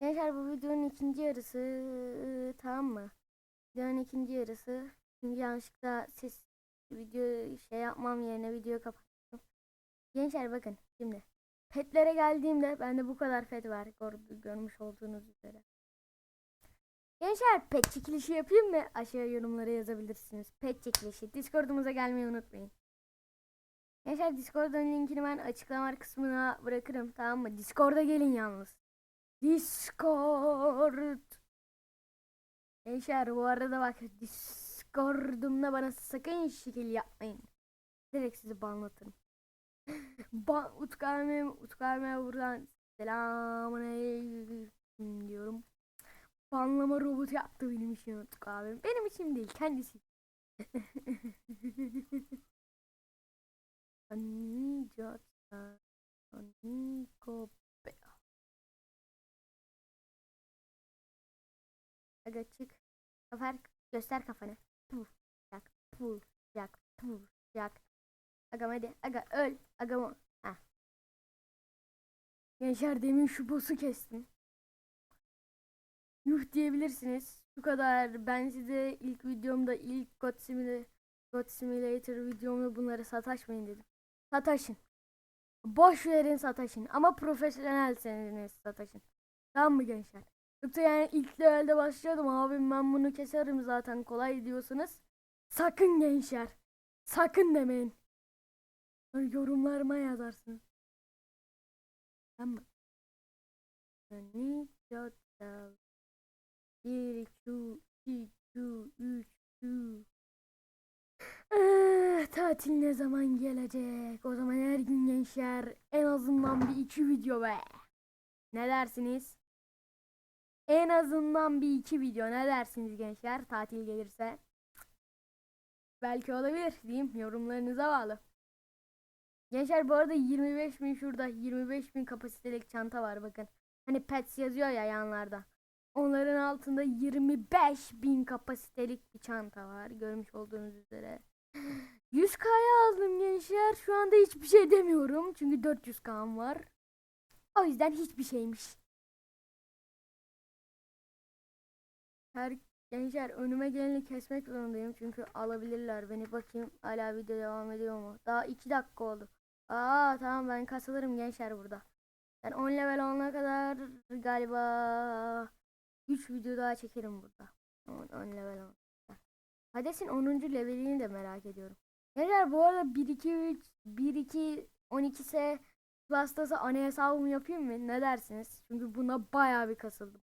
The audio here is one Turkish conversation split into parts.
Gençler bu videonun ikinci yarısı tamam mı? Videonun ikinci yarısı. Çünkü yanlışlıkla ses video şey yapmam yerine video kapattım. Gençler bakın şimdi. Petlere geldiğimde bende bu kadar pet var gör- görmüş olduğunuz üzere. Gençler pet çekilişi yapayım mı? Aşağıya yorumlara yazabilirsiniz. Pet çekilişi. Discord'umuza gelmeyi unutmayın. Gençler Discord'un linkini ben açıklama kısmına bırakırım tamam mı? Discord'a gelin yalnız. Discord. Gençler bu arada bak Discord'umda bana sakın şekil yapmayın. Direkt sizi banlatırım. ba Utku abime, Utku abime buradan diyorum. Banlama robotu yaptı benim için Utku abim. Benim için değil kendisi. Anicata. Anikope. Aga çık. Kafer göster kafanı. Puf, yak, puf, yak, puf, yak. Aga hadi. Aga öl. Aga mı? Ha. Gençler demin şu boss'u kestim. Yuh diyebilirsiniz. Bu kadar. Ben size ilk videomda ilk God, Simula- God Simulator videomda bunları sataşmayın dedim. Sataşın. Boş verin sataşın. Ama profesyonelseniz sataşın. Tamam mı gençler? Yoksa yani ilk levelde başlıyordum abim ben bunu keserim zaten kolay diyorsunuz. Sakın gençler. Sakın demeyin. Yorumlarıma yazarsınız. Tamam mı? Ninja 1, 2, 2, 3, 3. Eh, tatil ne zaman gelecek? O zaman her gün gençler en azından bir iki video be. Ne dersiniz? En azından bir iki video ne dersiniz gençler tatil gelirse? Belki olabilir diyeyim yorumlarınıza bağlı. Gençler bu arada 25 bin şurada 25 bin kapasitelik çanta var bakın. Hani pets yazıyor ya yanlarda. Onların altında 25 bin kapasitelik bir çanta var. Görmüş olduğunuz üzere. 100k'ya aldım gençler. Şu anda hiçbir şey demiyorum. Çünkü 400k'm var. O yüzden hiçbir şeymiş. Her gençler önüme geleni kesmek zorundayım. Çünkü alabilirler beni. Bakayım hala video devam ediyor mu? Daha 2 dakika oldu. Aa tamam ben kasılırım gençler burada. Ben 10 level olana kadar galiba 3 video daha çekerim burada. 10, 10 level olana kadar. Hades'in 10. levelini de merak ediyorum. Gençler bu arada 1 2 3 1 2 12 ise Plus'tası ana hesabımı yapayım mı? Ne dersiniz? Çünkü buna bayağı bir kasıldım.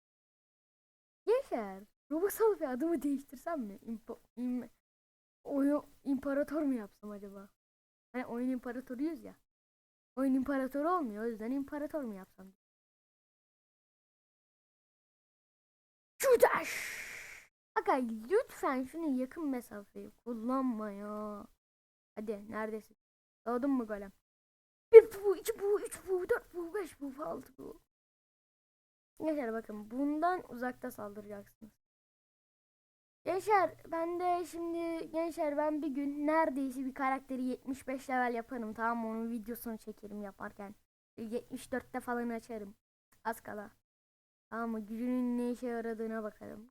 Gençler Robux alıp adımı değiştirsem mi? İmpo, im, oyun imparator mu yapsam acaba? Hani oyun imparatoruyuz ya. Oyun imparatoru olmuyor. O yüzden imparator mu yapsam? Çudaş! Aga lütfen şunu yakın mesafeyi kullanma ya. Hadi neredesin? Doğdun mu golem? Bir bu, iki bu, üç bu, dört bu, beş bu, altı bu. Gençler bakın bundan uzakta saldıracaksınız. Gençler ben de şimdi gençler ben bir gün neredeyse bir karakteri 75 level yaparım tamam mı? Onun videosunu çekerim yaparken. 74'te falan açarım. Az kala. Tamam mı? Gücünün ne işe yaradığına bakarım.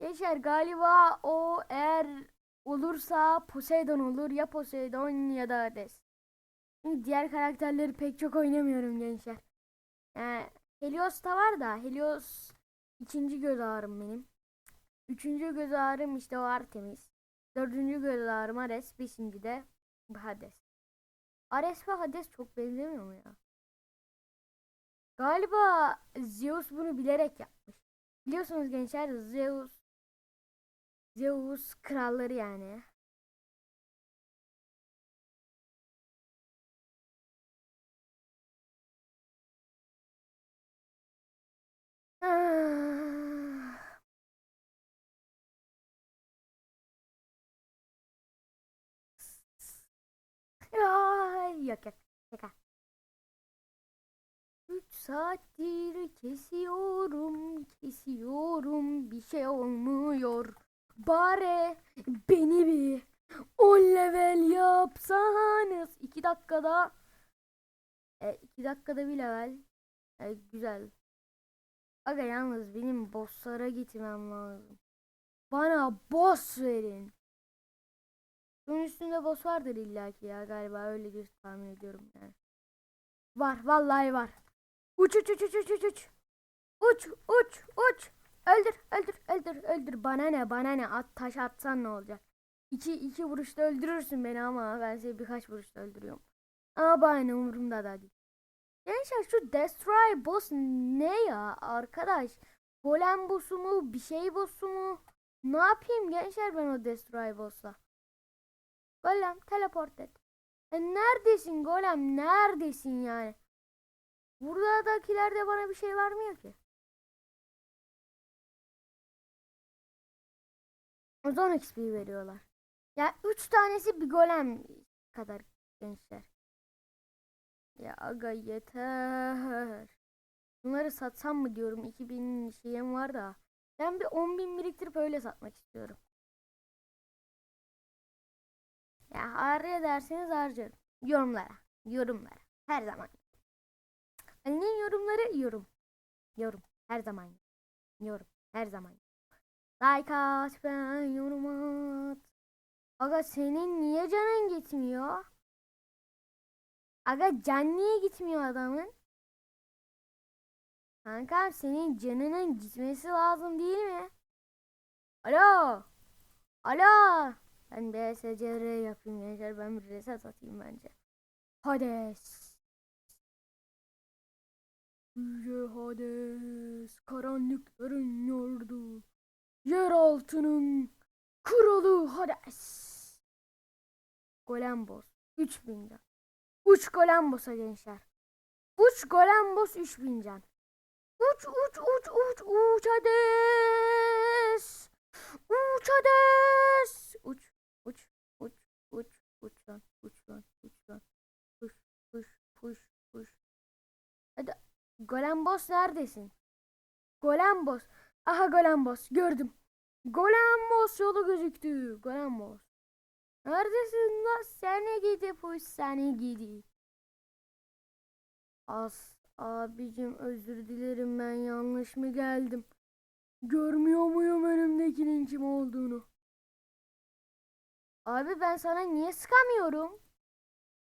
Gençler galiba o eğer olursa Poseidon olur. Ya Poseidon ya da Hades. Çünkü diğer karakterleri pek çok oynamıyorum gençler. Yani Helios da var da Helios ikinci göz ağrım benim. Üçüncü göz ağrım işte o Artemis. Dördüncü göz ağrım Ares. Beşinci de Hades. Ares ve Hades çok benzemiyor mu ya? Galiba Zeus bunu bilerek yapmış. Biliyorsunuz gençler Zeus Zeus kralları yani. Ah. Yok yok. Şaka. 3 saattir kesiyorum, kesiyorum. Bir şey olmuyor. Bari beni bir 10 level yapsanız. 2 dakikada. E, 2 dakikada bir level. E, güzel. Aga yalnız benim bosslara gitmem lazım. Bana boss verin. Bunun üstünde boss vardır illaki ya galiba öyle bir tahmin ediyorum yani. Var vallahi var. Uç uç uç uç uç uç uç. Uç uç uç. Öldür öldür öldür öldür. Bana ne bana ne at taş atsan ne olacak. İki, iki vuruşta öldürürsün beni ama ben seni birkaç vuruşta öldürüyorum. Ama bana umurumda da değil. Gençler şu Destroy boss ne ya arkadaş? Golem boss'u mu? Bir şey boss'u mu? Ne yapayım gençler ben o Destroy boss'la? Golem teleport et. E neredesin Golem? Neredesin yani? Buradakiler de bana bir şey vermiyor ki. Zaman XP veriyorlar. Ya üç tanesi bir golem kadar gençler. Ya aga yeter. Bunları satsam mı diyorum. 2000 şeyim var da. Ben bir 10.000 biriktirip öyle satmak istiyorum. Ya harca derseniz harcarım. Yorumlara. Yorumlara. Her zaman. Ali'nin yorumları yorum. Yorum. Her zaman. Yorum. Her zaman. Like at ben yorum at. Aga senin niye canın gitmiyor? Aga can niye gitmiyor adamın? Kanka senin canının gitmesi lazım değil mi? Alo. Alo. Ben BSCR yapayım gençler. Ben bir reset atayım bence. Hades. Yüce Hades. Karanlıkların yordu. Yer altının kralı Hades. Golem boss. 3000 can. Uç golem boss'a gençler. Uç golem boss 3000 can. Uç uç uç uç uç Hades. Uç Hades. Uç uç uç uç lan uç lan uç lan. Puş puş puş puş. Hadi golem boss neredesin? Golem boss. Aha golem boss gördüm. Golem boss yolu gözüktü. Golem boss. Neredesin lan? Seni gidi puş seni gidi. As abicim özür dilerim ben yanlış mı geldim? Görmüyor muyum önümdekinin kim olduğunu? Abi ben sana niye sıkamıyorum?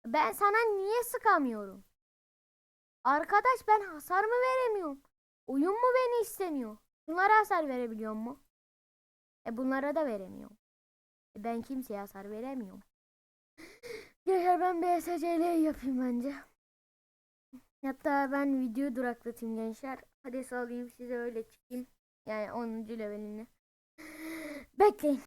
Ben sana niye sıkamıyorum? Arkadaş ben hasar mı veremiyorum? Oyun mu beni istemiyor? Bunlara hasar verebiliyor mu? E bunlara da veremiyorum. E ben kimseye hasar veremiyorum. Gençler ben BSCL yapayım bence. Hatta ben video duraklatayım gençler. Hadi salayım size öyle çıkayım. Yani 10. levelini. Bekleyin.